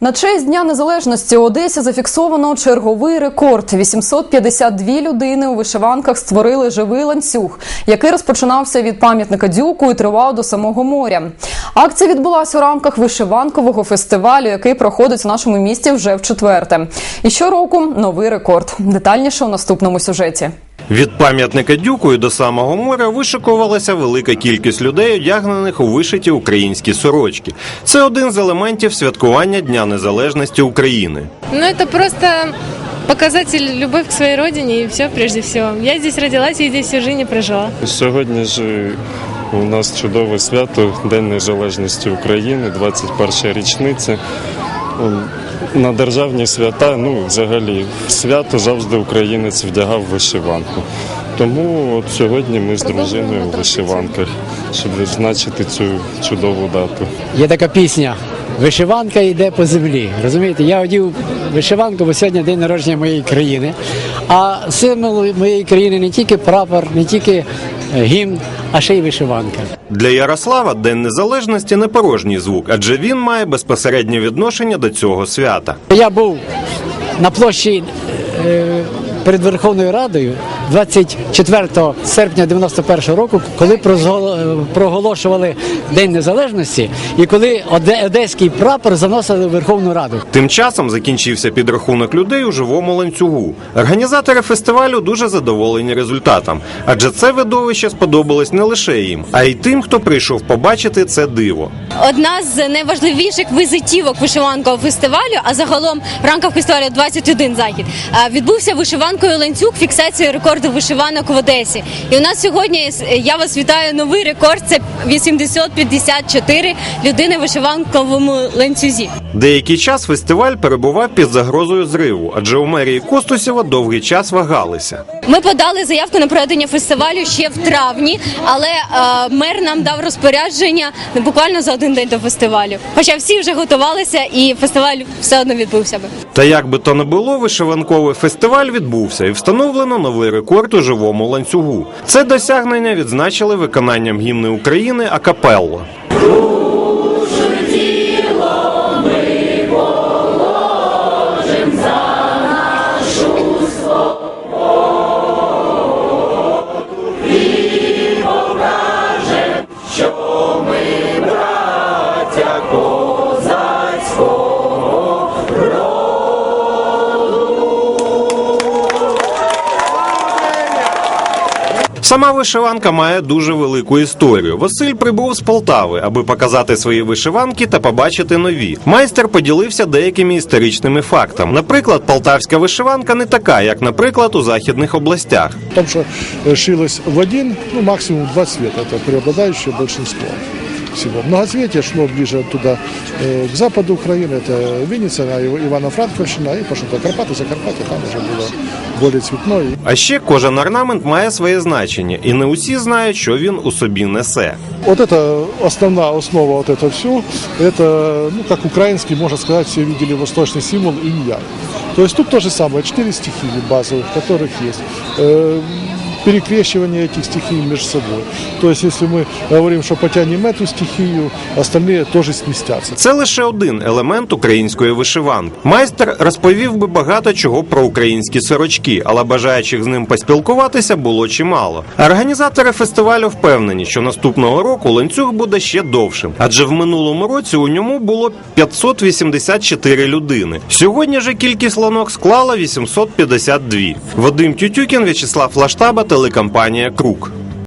На честь Дня Незалежності Одесі зафіксовано черговий рекорд. 852 людини у вишиванках створили живий ланцюг, який розпочинався від пам'ятника Дюку і тривав до самого моря. Акція відбулася у рамках вишиванкового фестивалю, який проходить у нашому місті вже в четверте. І щороку новий рекорд. Детальніше у наступному сюжеті. Від пам'ятника Дюку і до самого моря вишикувалася велика кількість людей, одягнених у вишиті українські сорочки. Це один з елементів святкування Дня Незалежності України. Ну, это просто показатель любовь к своей родине и все прежде всего. Я здесь родилась и здесь всю жизнь прожила. Сьогодні ж у нас чудове свято День Незалежності України, 21 річниця. На державні свята, ну взагалі, свято завжди українець вдягав вишиванку. Тому от сьогодні ми з дружиною у вишиванках, щоб відзначити цю чудову дату. Є така пісня. Вишиванка йде по землі. Розумієте, я одів вишиванку, бо сьогодні день народження моєї країни. А символ моєї країни не тільки прапор, не тільки гімн, а ще й вишиванка. Для Ярослава День Незалежності не порожній звук, адже він має безпосереднє відношення до цього свята. Я був на площі е, перед Верховною Радою 24 серпня 91 року, коли проголошували День Незалежності, і коли одеський прапор заносили в Верховну Раду. Тим часом закінчився підрахунок людей у живому ланцюгу. Організатори фестивалю дуже задоволені результатом, адже це видовище сподобалось не лише їм, а й тим, хто прийшов побачити це диво. одна з найважливіших візитівок вишиванкового фестивалю, а загалом в рамках фестивалю 21 захід, е, відбувся вишиванкою ланцюг фіксації рекорду вишиванок в Одесі. І у нас сьогодні е, я вас вітаю. Новий рекорд це 854 людини в вишиванковому ланцюзі. Деякий час фестиваль перебував під загрозою зриву, адже у мерії Костусєва довгий час вагалися. Ми подали заявку на проведення фестивалю ще в травні, але е, мер нам дав розпорядження буквально за один день до фестивалю. Хоча всі вже готувалися, і фестиваль все одно відбувся би. Та як би то не було, вишиванковий фестиваль відбувся і встановлено новий рекорд у живому ланцюгу. Це досягнення відзначили виконанням гімни України акапелло. Сама вишиванка має дуже велику історію. Василь прибув з Полтави, аби показати свої вишиванки та побачити нові. Майстер поділився деякими історичними фактами. Наприклад, полтавська вишиванка не така, як, наприклад, у західних областях. Там що шилось в один, ну максимум два цвета, це преобладаюче большинство всего. Многоцветие шло ближе туда, э, к западу Украины, это Винница, а Ив- Ивано-Франковщина, и пошло туда Карпаты, Закарпаття, там уже было более цветное. А ще кожен орнамент має своє значення, і не усі знають, що він у собі несе. Вот это основная основа вот это все, это, ну, как украинский, можно сказать, все видели восточный символ инь-ян. То есть тут то же самое, четыре стихии базовых, которых есть. Э, перекрещивание этих стихий между собой. То есть, если мы говорим, что потянем эту стихию, остальные тоже сместятся. Це лише один елемент української вишиванки. Майстер розповів би багато чого про українські сорочки, але бажаючих з ним поспілкуватися було чимало. Організатори фестивалю впевнені, що наступного року ланцюг буде ще довшим, адже в минулому році у ньому було 584 людини. Сьогодні же кількість ланок склала 852. Вадим Тютюкін, В'ячеслав Лаштаба, телекомпанія Крук.